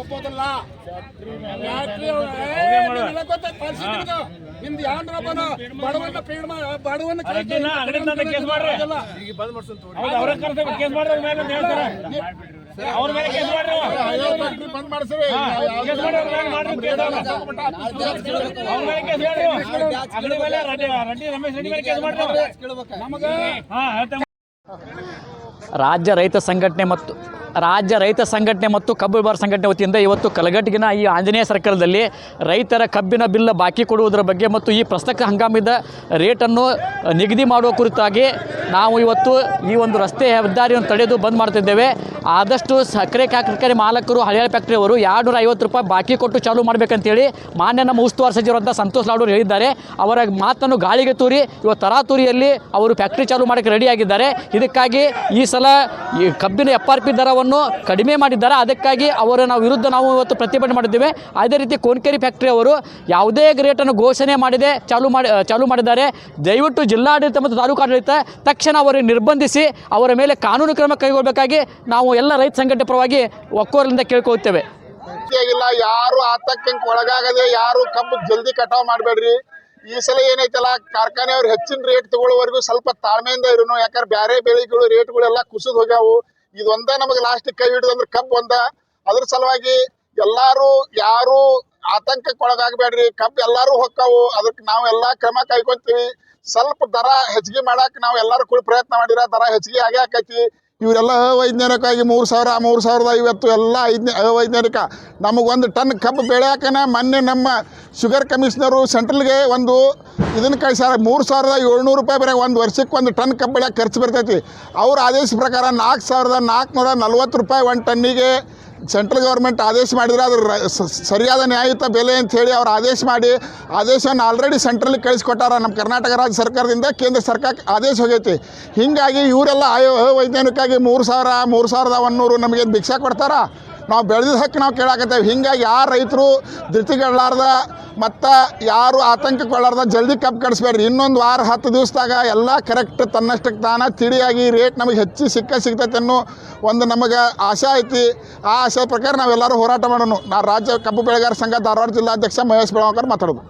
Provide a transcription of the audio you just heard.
ಒಪ್ಪೋದಿಲ್ಲ ಪರಿಸ್ಥಿತಿ. ನಿಮ್ದು. ಬಡವನ್ನ ಪೀಡ್ ಬಡವನ್ನ ಅವ್ರ ಮೇಲೆ ಕೇಸ್ ಮಾಡ್ರಿ ಬಂದ್ ಅವ್ರ ಮೇಲೆ ಕೇಸ್ ಅಂಗಡಿ ಮೇಲೆ ರೆಡ್ಡಿ ರೆಡ್ಡಿ ರಮೇಶ್ ರೆಡ್ಡಿ ಮೇಲೆ ಕೇಸ್ ಮಾಡ್ರಿ ನಮಗೆ ರಾಜ್ಯ ರೈತ ಸಂಘಟನೆ ಮತ್ತು ರಾಜ್ಯ ರೈತ ಸಂಘಟನೆ ಮತ್ತು ಕಬ್ಬು ಬಾರ ಸಂಘಟನೆ ವತಿಯಿಂದ ಇವತ್ತು ಕಲಘಟಗಿನ ಈ ಆಂಜನೇಯ ಸರ್ಕಲ್ದಲ್ಲಿ ರೈತರ ಕಬ್ಬಿನ ಬಿಲ್ ಬಾಕಿ ಕೊಡುವುದರ ಬಗ್ಗೆ ಮತ್ತು ಈ ಪ್ರಸಕ್ತ ಹಂಗಾಮಿದ ರೇಟನ್ನು ನಿಗದಿ ಮಾಡುವ ಕುರಿತಾಗಿ ನಾವು ಇವತ್ತು ಈ ಒಂದು ರಸ್ತೆ ಹೆದ್ದಾರಿಯನ್ನು ತಡೆದು ಬಂದ್ ಮಾಡ್ತಿದ್ದೇವೆ. ಆದಷ್ಟು ಸಕ್ಕರೆ ಕಾರ್ಖಾನೆ ಮಾಲಕರು, ಹಳೆಯ ಫ್ಯಾಕ್ಟ್ರಿಯವರು ಎರಡು ಐವತ್ತು ರೂಪಾಯಿ ಬಾಕಿ ಕೊಟ್ಟು ಚಾಲೂ ಮಾಡಬೇಕಂತೇಳಿ ಮಾನ್ಯ ನಮ್ಮ ಉಸ್ತುವಾರಿ ಸಚಿವರಂತ ಸಂತೋಷ್ ಲಾಡೂರು ಹೇಳಿದ್ದಾರೆ. ಅವರ ಮಾತನ್ನು ಗಾಳಿಗೆ ತೂರಿ ಇವತ್ತು ತರಾತುರಿಯಲ್ಲಿ ಅವರು ಫ್ಯಾಕ್ಟ್ರಿ ಚಾಲೂ ಮಾಡೋಕ್ಕೆ ರೆಡಿಯಾಗಿದ್ದಾರೆ. ಇದಕ್ಕಾಗಿ ಈ ಸಲ ಈ ಕಬ್ಬಿನ ಎಫ್ ಆರ್ ಪಿ ದರವನ್ನು ಕಡಿಮೆ ಮಾಡಿದ್ದಾರೆ. ಅದಕ್ಕಾಗಿ ಅವರ ನಾವು ವಿರುದ್ಧ ನಾವು ಇವತ್ತು ಪ್ರತಿಭಟನೆ ಮಾಡಿದ್ದೇವೆ. ಅದೇ ರೀತಿ ಕೋನ್ಕೇರಿ ಫ್ಯಾಕ್ಟ್ರಿ ಅವರು ಯಾವುದೇ ರೇಟನ್ನು ಘೋಷಣೆ ಮಾಡಿದೆ, ಚಾಲು ಮಾಡಿ ಚಾಲು ಮಾಡಿದ್ದಾರೆ. ದಯವಿಟ್ಟು ಜಿಲ್ಲಾಡಳಿತ ಮತ್ತು ತಾಲೂಕು ಆಡಳಿತ ತಕ್ಷಣ ಅವರಿಗೆ ನಿರ್ಬಂಧಿಸಿ ಅವರ ಮೇಲೆ ಕಾನೂನು ಕ್ರಮ ಕೈಗೊಳ್ಳಬೇಕಾಗಿ ನಾವು ಎಲ್ಲ ರೈತ ಸಂಘಟನೆ ಪರವಾಗಿ ಒಕ್ಕೋರಿಂದ ಕೇಳ್ಕೊಳ್ತೇವೆ. ಯಾರು ಆತಂಕಕ್ಕೆ ಒಳಗಾಗದೆ, ಯಾರು ಕಬ್ಬು ಜಲ್ದಿ ಕಟಾವ್ ಮಾಡಬೇಡ್ರಿ. ಈ ಸಲ ಏನೈತಲ್ಲ, ಕಾರ್ಖಾನೆಯವ್ರು ಹೆಚ್ಚಿನ ರೇಟ್ ತಗೊಳ್ಳೋವರೆಗೂ ಸ್ವಲ್ಪ ತಾಳ್ಮೆಯಿಂದ ಇರೋನು. ಯಾಕಂದ್ರೆ ಬ್ಯಾರೆ ಬೆಳೆಗಳು ರೇಟ್ಗಳೆಲ್ಲ ಕುಸಿದು ಹೋಗ್ಯಾವು. ಇದೊಂದ ನಮಗೆ ಲಾಸ್ಟ್ ಕೈ ಹಿಡಿದಂದ್ರೆ ಕಬ್ಬು ಒಂದ. ಅದ್ರ ಸಲುವಾಗಿ ಎಲ್ಲಾರು, ಯಾರು ಆತಂಕಕ್ಕೆ ಒಳಗಾಗಬೇಡ್ರಿ ಕಬ್ಬು ಎಲ್ಲಾರು ಹೊಕ್ಕಾವು. ಅದಕ್ಕೆ ನಾವು ಎಲ್ಲಾ ಕ್ರಮ ಕೈಗೊಂತೀವಿ. ಸ್ವಲ್ಪ ದರ ಹೆಚ್ಚಿಗೆ ಮಾಡಕ್ ನಾವು ಎಲ್ಲಾರು ಕೂಡ ಪ್ರಯತ್ನ ಮಾಡಿರ, ದರ ಹೆಚ್ಚಿಗೆ ಆಗೇ ಇವರೆಲ್ಲ ಅವೈಜ್ಞಾನಿಕವಾಗಿ ಮೂರು ಸಾವಿರ, ಮೂರು ಸಾವಿರದ ಐವತ್ತು ಎಲ್ಲ ಐದ್ನೇ, ಅವೈಜ್ಞಾನಿಕ. ನಮಗೊಂದು ಟನ್ ಕಬ್ಬು ಬೆಳೆಯಾಕನ ಮೊನ್ನೆ ನಮ್ಮ ಶುಗರ್ ಕಮಿಷನರು ಸೆಂಟ್ರಲ್ಗೆ ಒಂದು ಇದನ್ನು ಕಳಿಸ್ಯಾರ. ಮೂರು ಸಾವಿರದ ಏಳ್ನೂರು ರೂಪಾಯಿ ಬರೀ ಒಂದು ವರ್ಷಕ್ಕೆ ಒಂದು ಟನ್ ಕಬ್ಬು ಬೆಳೆಯೋಕೆ ಖರ್ಚು ಬರ್ತೈತಿ. ಅವ್ರ ಆದೇಶ ಪ್ರಕಾರ ನಾಲ್ಕು ಸಾವಿರದ ನಾಲ್ಕುನೂರ ನಲ್ವತ್ತು ರೂಪಾಯಿ ಒಂದು ಟನ್ನಿಗೆ ಸೆಂಟ್ರಲ್ ಗೌರ್ಮೆಂಟ್ ಆದೇಶ ಮಾಡಿದರೆ ಅದ್ರ ಸರಿಯಾದ ನ್ಯಾಯಯುತ ಬೆಲೆ ಅಂತ ಹೇಳಿ ಅವ್ರು ಆದೇಶ ಮಾಡಿ, ಆದೇಶವನ್ನು ಆಲ್ರೆಡಿ ಸೆಂಟ್ರಲ್ಗೆ ಕಳಿಸ್ಕೊಟ್ಟಾರ ನಮ್ಮ ಕರ್ನಾಟಕ ರಾಜ್ಯ ಸರ್ಕಾರದಿಂದ, ಕೇಂದ್ರ ಸರ್ಕಾರಕ್ಕೆ ಆದೇಶ ಹೋಗೈತಿ. ಹೀಗಾಗಿ ಇವರೆಲ್ಲ ಆಯೋ ವೈಜ್ಞಾನಿಕವಾಗಿ ಮೂರು ಸಾವಿರ, ಮೂರು ಸಾವಿರದ ಒನ್ನೂರು ನಮಗೆ ಭಿಕ್ಷೆ ಕೊಡ್ತಾರ? ನಾವು ಬೆಳೆದಿದ್ದ ಹಕ್ಕು ನಾವು ಕೇಳಾಕತ್ತೇವೆ. ಹಿಂಗಾಗಿ ಯಾರು ರೈತರು ಧೃತಿಗೆಡಲಾರ್ದ ಮತ್ತು ಯಾರು ಆತಂಕಕ್ಕೊಳ್ಳಾರ್ದ ಜಲ್ದಿ ಕಬ್ಬು ಕಡಿಸ್ಬೇಡ್ರಿ ಇನ್ನೊಂದು ವಾರ, ಹತ್ತು ದಿವಸದಾಗ ಎಲ್ಲ ಕರೆಕ್ಟ್ ತನ್ನಷ್ಟಕ್ಕೆ ತಾನ ತಿಳಿಯಾಗಿ ರೇಟ್ ನಮಗೆ ಹೆಚ್ಚು ಸಿಕ್ಕ ಸಿಗ್ತೈತೆ ಅನ್ನೋ ಒಂದು ನಮಗೆ ಆಶೆ ಐತಿ. ಆ ಆಶೆ ಪ್ರಕಾರ ನಾವೆಲ್ಲರೂ ಹೋರಾಟ ಮಾಡೋಣ. ನಾ ರಾಜ್ಯ ಕಬ್ಬು ಬೆಳೆಗಾರ ಸಂಘ ಧಾರವಾಡ ಜಿಲ್ಲಾಧ್ಯಕ್ಷ ಮಹೇಶ್ ಬೆಳಗಾವ್ಕರ್ ಮಾತಾಡೋದು.